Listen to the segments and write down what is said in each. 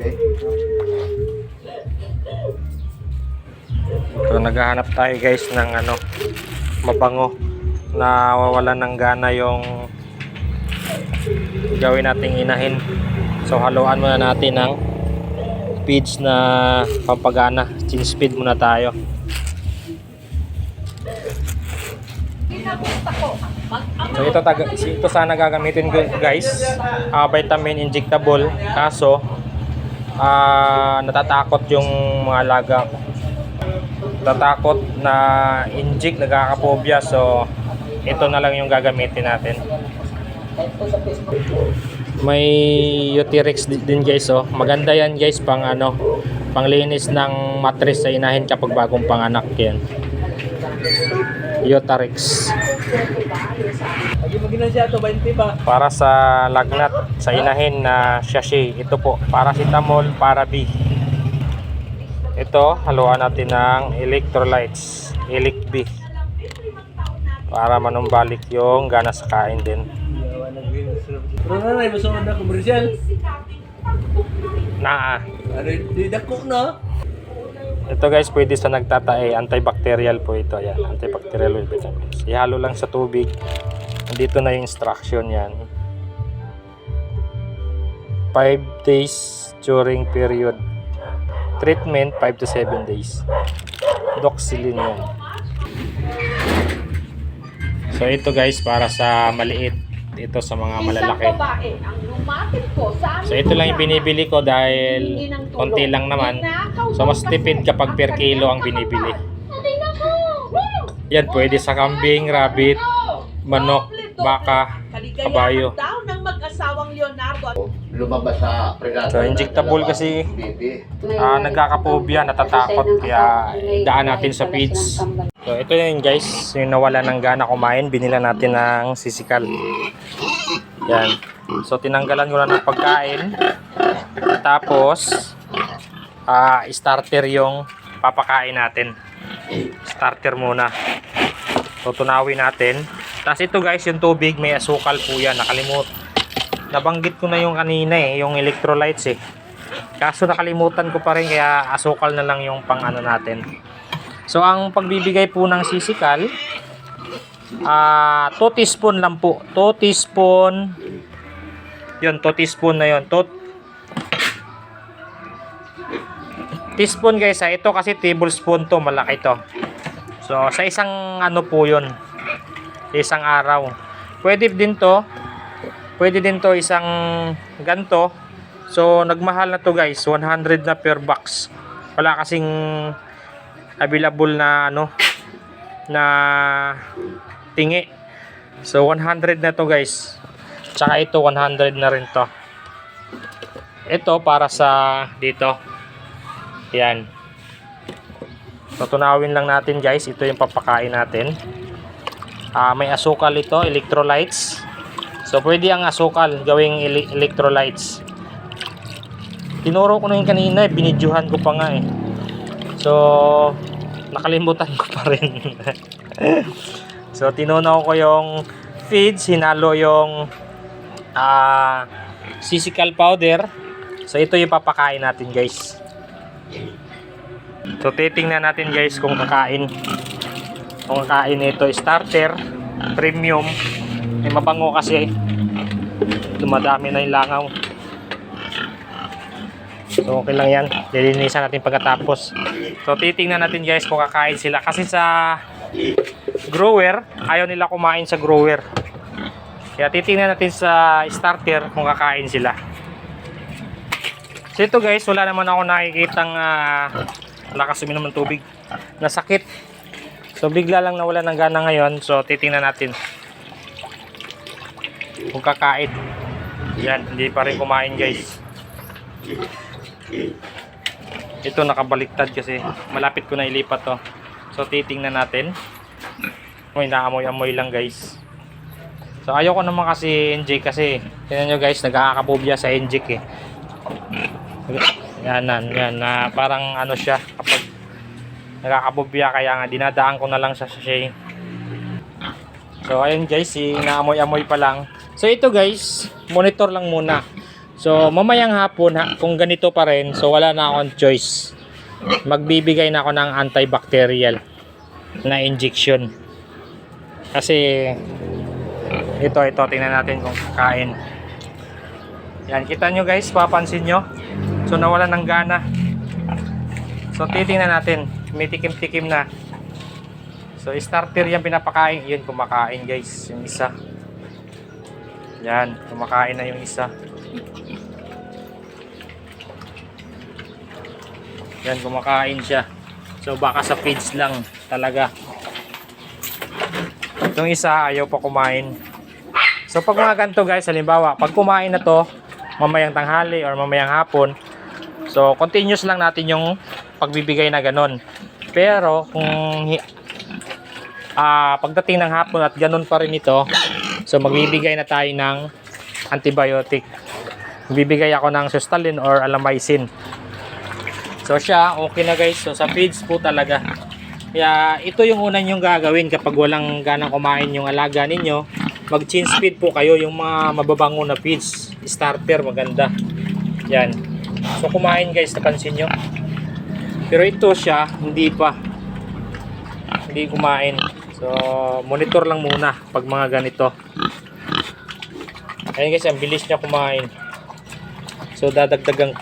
Okay. So naghahanap tayo guys ng ano mabango na wawalan ng gana yung gawin nating inahin. So haluan muna natin ng feeds na pampagana. Chin speed muna tayo. So ito taga ito sana gagamitin ko guys. Ah, vitamin injectable kaso ah natatakot yung mga alaga ko. Natatakot na inject nagkakapobia so ito na lang yung gagamitin natin. May Utirix di- din guys oh. Maganda yan guys pang ano panglinis ng mattress sa inahin kapag bagong panganak yan Utirix Lagi mo ginan siya to 20 pa. para sa lagnat sa inahin na sachet ito po paracetamol para B ito haluan natin ng electrolytes Elic B para manumbalik yung gana sa kain din na masunod na komersyal. na Ano di dako na. Ito guys pwede sa nagtatae antibacterial po ito yan antibacterial with vitamins. Ihalo lang sa tubig. Dito na yung instruction yan. 5 days during period. Treatment 5 to 7 days. Doxylin yan. So ito guys para sa maliit ito sa mga malalaki. so ito lang yung binibili ko dahil konti lang naman so mas tipid kapag per kilo ang binibili yan pwede sa kambing, rabbit, manok, baka, kabayo. Leonardo. Lumabas sa pregado. So, injectable kasi, Bibi. ah, nagkakapobia, natatakot, kaya daan natin sa feeds. So ito yun guys, yung nawala ng gana kumain, binila natin ng sisikal. Yan. So tinanggalan ko na ng pagkain. Tapos ah starter yung papakain natin. Starter muna. So tunawin natin. Tapos ito guys, yung tubig may asukal po yan. Nakalimut. Nabanggit ko na yung kanina eh, yung electrolytes eh. Kaso nakalimutan ko pa rin kaya asukal na lang yung pang ano natin. So ang pagbibigay po ng sisikal ah 2 teaspoon lang po. 2 teaspoon. 'Yon, 2 teaspoon na 'yon. 2 teaspoon guys, ha? ito kasi tablespoon to, malaki to. So sa isang ano po. Sa isang araw. Pwede din to. Pwede din to isang ganto. So nagmahal na to guys, 100 na per box. Wala kasing available na ano na tingi. So 100 na to guys. Tsaka ito 100 na rin to. Ito para sa dito. Yan. So tunawin lang natin guys, ito yung papakain natin. Ah, may asukal ito, electrolytes. So pwede ang asukal gawing ele- electrolytes. Tinuro ko na yung kanina, eh, binidyohan ko pa nga eh. So, nakalimutan ko pa rin. so, tinunaw ko yung feeds, hinalo yung ah sisical powder. So, ito yung papakain natin guys. So, titingnan natin guys kung kakain. Kung kakain ito, starter, premium. May mabango kasi. Dumadami na yung langaw. So okay lang yan. Lilinisan natin pagkatapos. So titingnan natin guys kung kakain sila. Kasi sa grower, ayaw nila kumain sa grower. Kaya titingnan natin sa starter kung kakain sila. So ito guys, wala naman ako nakikitang uh, lakas uminom ng tubig. Nasakit. So bigla lang nawala ng gana ngayon. So titingnan natin kung kakain. Yan, hindi pa rin kumain guys. Ito nakabaliktad kasi malapit ko na ilipat to. So titingnan natin. May naamoy-amoy lang guys. So ayoko naman kasi NJ kasi tingnan nyo guys nagkakapobia sa NJ eh. Yan yan, yan na parang ano siya kapag nagkakapobia kaya nga dinadaan ko na lang sa sachet. So ayun guys, si naamoy-amoy pa lang. So ito guys, monitor lang muna. So, mamayang hapon, ha, kung ganito pa rin, so wala na akong choice. Magbibigay na ako ng antibacterial na injection. Kasi, ito, ito, tingnan natin kung kakain. Yan, kita nyo guys, papansin nyo. So, nawala ng gana. So, titingnan natin. May tikim-tikim na. So, starter yan pinapakain. Yun, kumakain guys. Yung isa. Yan, kumakain na yung isa. Yan, kumakain siya. So, baka sa feeds lang talaga. Itong isa, ayaw pa kumain. So, pag mga ganito guys, halimbawa, pag kumain na to, mamayang tanghali or mamayang hapon, so, continuous lang natin yung pagbibigay na ganon. Pero, kung ah pagdating ng hapon at ganun pa rin ito, so, magbibigay na tayo ng antibiotic. Bibigay ako ng sustalin or alamycin. So siya, okay na guys. So sa feeds po talaga. Kaya ito yung unang yung gagawin kapag walang ganang kumain yung alaga ninyo. Mag-change feed po kayo yung mga mababango na feeds. Starter, maganda. Yan. So kumain guys, napansin nyo. Pero ito siya, hindi pa. Hindi kumain. So monitor lang muna pag mga ganito. Ayun guys, ang bilis niya kumain. So dadagdagan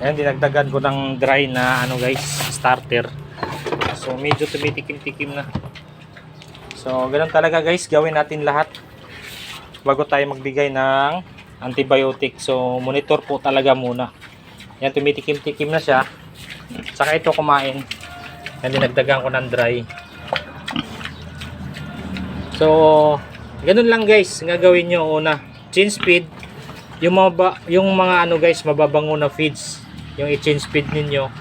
Ayan, dinagdagan ko ng dry na ano guys, starter. So medyo tumitikim-tikim na. So ganun talaga guys, gawin natin lahat bago tayo magbigay ng antibiotic. So monitor po talaga muna. Yan, tumitikim-tikim na siya. Saka ito kumain. Yan, dinagdagan ko ng dry. So, ganun lang guys, gagawin nyo una. Change speed, yung mga, yung mga ano guys, mababango na feeds, yung i-change speed ninyo.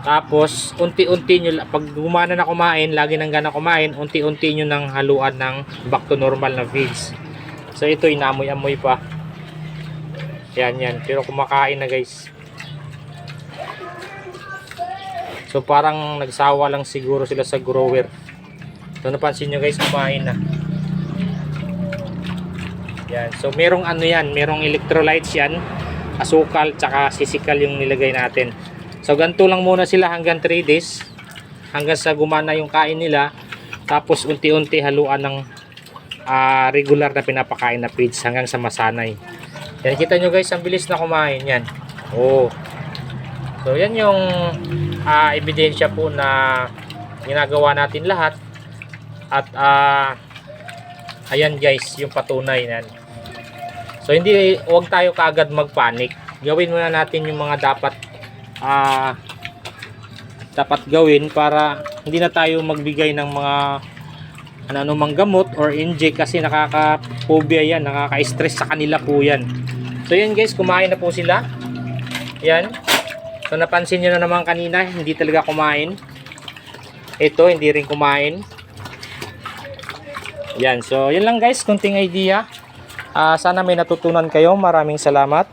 Tapos, unti-unti nyo, pag gumana na kumain, lagi nang gana kumain, unti-unti nyo nang haluan ng back to normal na feeds. So, ito, inamoy-amoy pa. Yan, yan. Pero kumakain na guys. So, parang nagsawa lang siguro sila sa grower. So, napansin nyo guys, kumain na. Yan. So, merong ano yan, merong electrolytes yan, asukal, tsaka sisikal yung nilagay natin. So, ganito lang muna sila hanggang 3 days. Hanggang sa gumana yung kain nila. Tapos, unti-unti haluan ng ah, regular na pinapakain na feeds hanggang sa masanay. Yan, kita nyo guys, ang bilis na kumain yan. Oh. So, yan yung ah, ebidensya po na ginagawa natin lahat. At, ah, ayan guys, yung patunay nan. So hindi huwag tayo kaagad magpanik. Gawin muna natin yung mga dapat ah dapat gawin para hindi na tayo magbigay ng mga ano mang gamot or inject kasi nakaka-phobia yan, nakaka-stress sa kanila po yan. So yan guys, kumain na po sila. Yan. So napansin nyo na naman kanina, hindi talaga kumain. Ito, hindi rin kumain. Yan, so yun lang guys, kunting idea. Ah, sana may natutunan kayo. Maraming salamat.